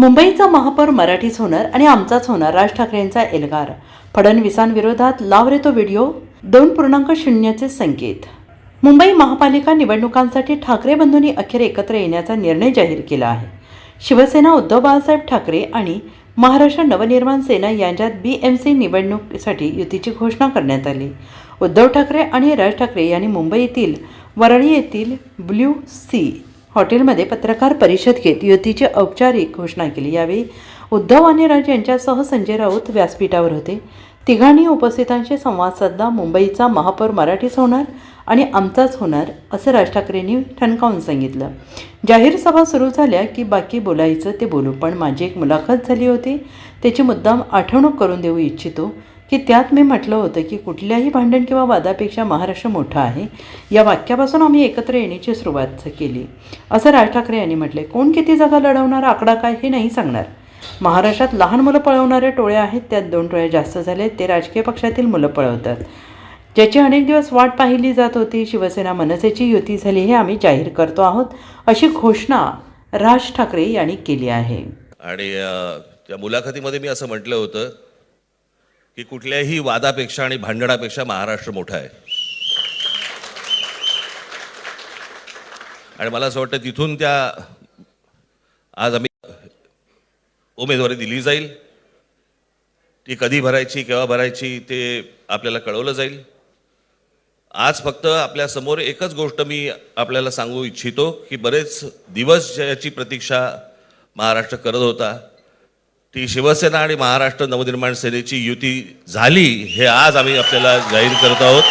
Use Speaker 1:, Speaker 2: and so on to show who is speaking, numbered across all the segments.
Speaker 1: मुंबईचा महापौर मराठीच होणार आणि आमचाच होणार. राज ठाकरेंचा एल्गार. फडणवीसांविरोधात लाव रे तो व्हिडिओ दोन पूर्णांक शून्यचे संकेत. मुंबई महापालिका निवडणुकांसाठी ठाकरे बंधूंनी अखेर एकत्र येण्याचा निर्णय जाहीर केला आहे. शिवसेना उद्धव बाळासाहेब ठाकरे आणि महाराष्ट्र नवनिर्माण सेना यांच्यात बी एम सी निवडणुकीसाठी युतीची घोषणा करण्यात आली. उद्धव ठाकरे आणि राज ठाकरे यांनी मुंबईतील वरळी येथील ब्ल्यू सी हॉटेलमध्ये पत्रकार परिषद घेत युतीची औपचारिक घोषणा केली. यावेळी उद्धव आणि राज यांच्यासह संजय राऊत व्यासपीठावर होते. तिघांनी उपस्थितांशी संवाद साधला. मुंबईचा महापौर मराठीच होणार आणि आमचाच होणार असं राज ठाकरेंनी ठणकावून सांगितलं. जाहीर सभा सुरू झाल्या की बाकी बोलायचं ते बोलू. पण माझी एक मुलाखत झाली होती. त्याची मुद्दाम आठवणूक करून देऊ इच्छितो. की त्यात मी म्हटलं होतं की कुठल्याही भांडण किंवा वादापेक्षा महाराष्ट्र मोठा आहे. या वाक्यापासून आम्ही एकत्र येण्याची सुरुवात केली. असं राज ठाकरे यांनी म्हटले कोण किती जागा लढवणार आकडा काय हे नाही सांगणार. महाराष्ट्रात लहान मुलं पळवणाऱ्या टोळ्या आहेत त्यात दोन टोळ्या जास्त झाल्या ते राजकीय पक्षातील मुलं पळवतात. ज्याची अनेक दिवस वाट पाहिली जात होती शिवसेना मनसेची युती झाली हे आम्ही जाहीर करतो आहोत अशी घोषणा राज ठाकरे यांनी केली आहे.
Speaker 2: आणि त्या मुलाखतीमध्ये मी असं म्हटलं होतं की कुठल्याही वादापेक्षा आणि भांडणापेक्षा महाराष्ट्र मोठा आहे. आणि मला असं वाटतं तिथून त्या आज आम्ही उमेदवारी दिली जाईल. ती कधी भरायची केव्हा भरायची ते आपल्याला कळवलं जाईल. आज फक्त आपल्यासमोर एकच गोष्ट मी आपल्याला सांगू इच्छितो की बरेच दिवस ज्याची प्रतीक्षा महाराष्ट्र करत होता ती शिवसेना आणि महाराष्ट्र नवनिर्माण सेनेची युती झाली हे आज आम्ही आपल्याला जाहीर करत आहोत.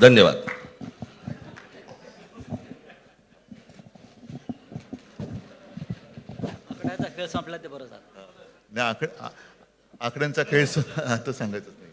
Speaker 2: धन्यवाद.
Speaker 3: आकड्याचा खेळ संपला ते बरं
Speaker 4: नाही आकड आकड्यांचा खेळ आता सांगायचंच नाही.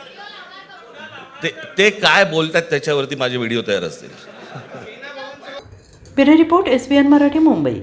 Speaker 2: ते ते काय बोलतात त्याच्यावरती माझे व्हिडिओ तयार असतील.
Speaker 1: Bureau report S B N Marathi Mumbai.